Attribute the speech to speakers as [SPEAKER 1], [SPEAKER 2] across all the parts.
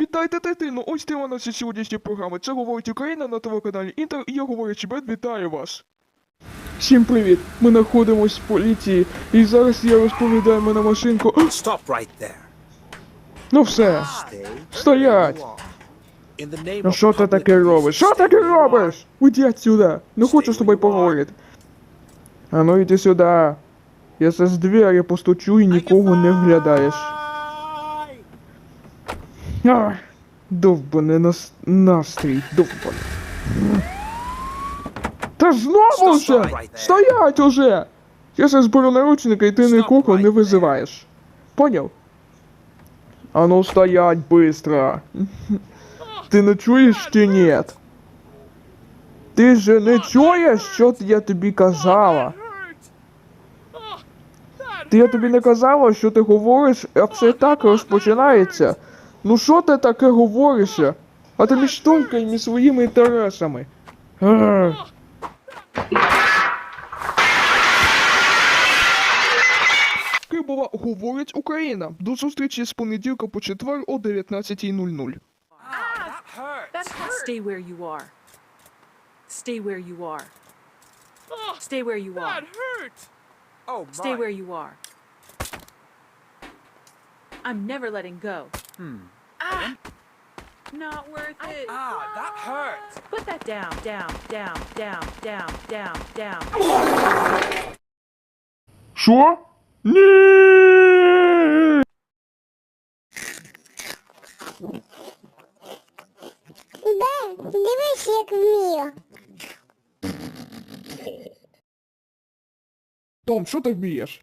[SPEAKER 1] Вітайте, дитино! Ось тема нашої сьогоднішньої програми. Це говорить Україна на телеканалі Інтер, і я говорячи Бет, вітаю вас. Всім привіт! Ми знаходимось в поліції, і зараз я розповідаю мене машинку.
[SPEAKER 2] Stop right there.
[SPEAKER 1] Ну все, стоять! Ну що ти таке робиш? Що таке робиш? Уйди отсюда! Не хочу з тобою поговорити. А ну йди сюди. Я зараз з двері постучу і нікого не вглядаєш. Ах, довбаний нас... настрій, довбаний. Та знову вже! Стоять уже! Я зараз беру наручника і ти нікого не визиваєш. Поняв? А ну стоять быстро! Ти не чуєш чи ні? Ти же не чуєш, що я тобі казала? Ти я тобі не казала, що ти говориш, а все так розпочинається. Ну що ти таке говориш? А ти між думкою і між своїми інтересами. Ах. Кибова говорить Україна. До зустрічі з понеділка по четвер о 19.00.
[SPEAKER 3] Stay where you are. Stay where you are. Stay where you are.
[SPEAKER 2] Oh,
[SPEAKER 3] Stay where you are. I'm never letting go.
[SPEAKER 2] Hmm.
[SPEAKER 3] Ah! Not worth it.
[SPEAKER 2] Ah, that hurt.
[SPEAKER 3] Put that down, down, down, down, down, down, down.
[SPEAKER 1] Що? Ні!
[SPEAKER 4] Да, дивись, як вмію.
[SPEAKER 1] Том, що ти вмієш?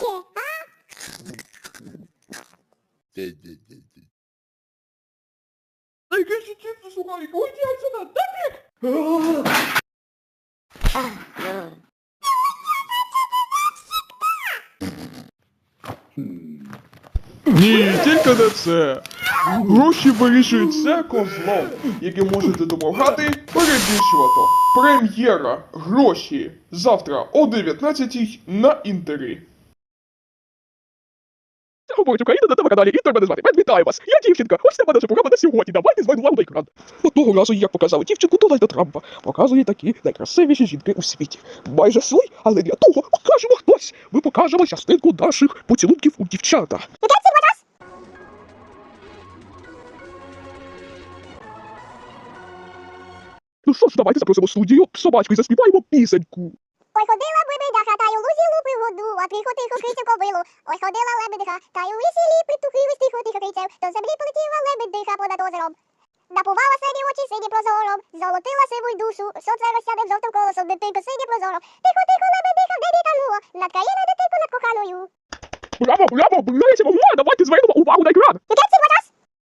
[SPEAKER 4] Сухарики, а?
[SPEAKER 1] Же чіпси сухарик? Уйди отсюда, нафіг! Ні, тільки не це. Гроші вирішують все козлом, які можете допомагати перебільшувати. Прем'єра. Гроші. Завтра о 19 на інтері. Говорить Україна на телеканалі Інтер мене звати. Мен, вітаю вас. Я дівчинка. Ось це наша програма на сьогодні. Давайте вам на екран. Одного разу, як показали дівчинку Дональда Трампа, показує такі найкрасивіші жінки у світі. Майже свій, але для того покажемо хтось. Ми покажемо частинку наших поцілунків у дівчата. Ну що ж, давайте запросимо студію собачку і заспіваємо пісеньку.
[SPEAKER 4] Ой, ходила бибидаха, та й у лузі лупи воду, а тихо тихо крицю ковилу. Ой, ходила лебедиха, та й у лісі ліпи тухили тихо тихо крицев, до землі полетіла лебедиха понад озером. Напувала сині очі, сині прозором, золотила сиву й душу, що це розсядив жовтим колосом, дитинко сині прозором. Тихо тихо лебедиха в небі танула, над країною дитинку над коханою.
[SPEAKER 1] Браво, браво, близько, давайте звернемо увагу на екран.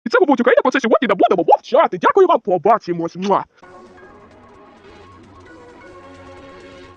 [SPEAKER 1] І це, мабуть, Україна про це сьогодні не будемо мовчати. Дякую вам, побачимось.